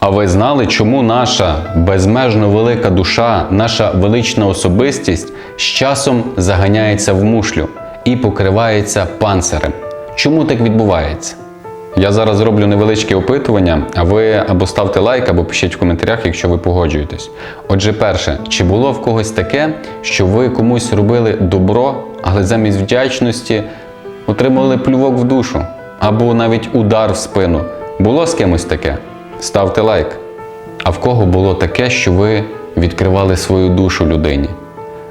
А ви знали, чому наша безмежно велика душа, наша велична особистість з часом заганяється в мушлю і покривається панцирем? Чому так відбувається? Я зараз зроблю невеличке опитування, а ви або ставте лайк, або пишіть в коментарях, якщо ви погоджуєтесь. Отже, перше, чи було в когось таке, що ви комусь робили добро, але замість вдячності отримали плювок в душу або навіть удар в спину? Було з кимось таке? Ставте лайк. А в кого було таке, що ви відкривали свою душу людині,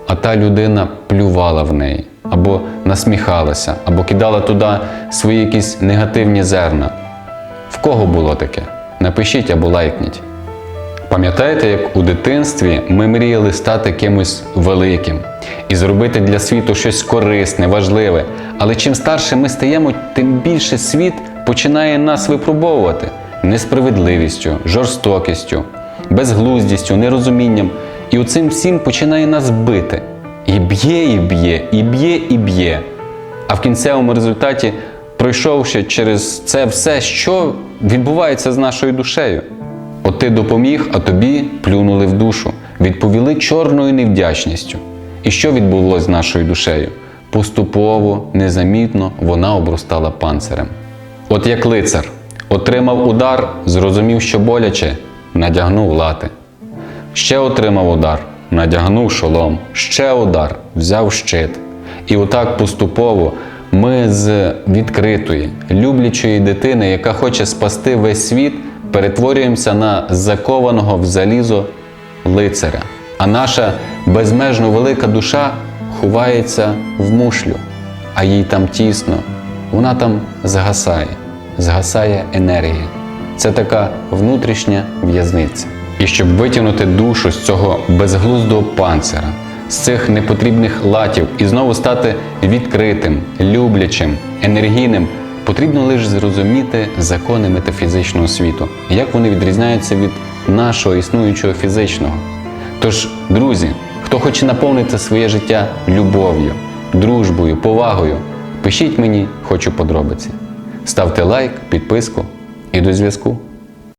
а та людина плювала в неї, або насміхалася, або кидала туди свої якісь негативні зерна? В кого було таке? Напишіть або лайкніть. Пам'ятаєте, як у дитинстві ми мріяли стати кимось великим і зробити для світу щось корисне, важливе. Але чим старше ми стаємо, тим більше світ починає нас випробовувати несправедливістю, жорстокістю, безглуздістю, нерозумінням. І оцим всім починає нас бити. І б'є, і б'є, і б'є, і б'є. А в кінцевому результаті, пройшовши через це все, що відбувається з нашою душею? От ти допоміг, а тобі плюнули в душу, відповіли чорною невдячністю. І що відбулося з нашою душею? Поступово, незамітно вона обростала панцирем. От як лицар отримав удар, зрозумів, що боляче, надягнув лати. Ще отримав удар, надягнув шолом, ще удар, взяв щит. І отак поступово ми з відкритої, люблячої дитини, яка хоче спасти весь світ, перетворюємося на закованого в залізо лицаря. А наша безмежно велика душа ховається в мушлю, а їй там тісно, вона там згасає, згасає енергія. Це така внутрішня в'язниця. І щоб витягнути душу з цього безглуздого панцира, з цих непотрібних латів і знову стати відкритим, люблячим, енергійним, потрібно лише зрозуміти закони метафізичного світу, як вони відрізняються від нашого існуючого фізичного. Тож, друзі, хто хоче наповнити своє життя любов'ю, дружбою, повагою, пишіть мені, хочу подробиці. Ставте лайк, підписку і до зв'язку.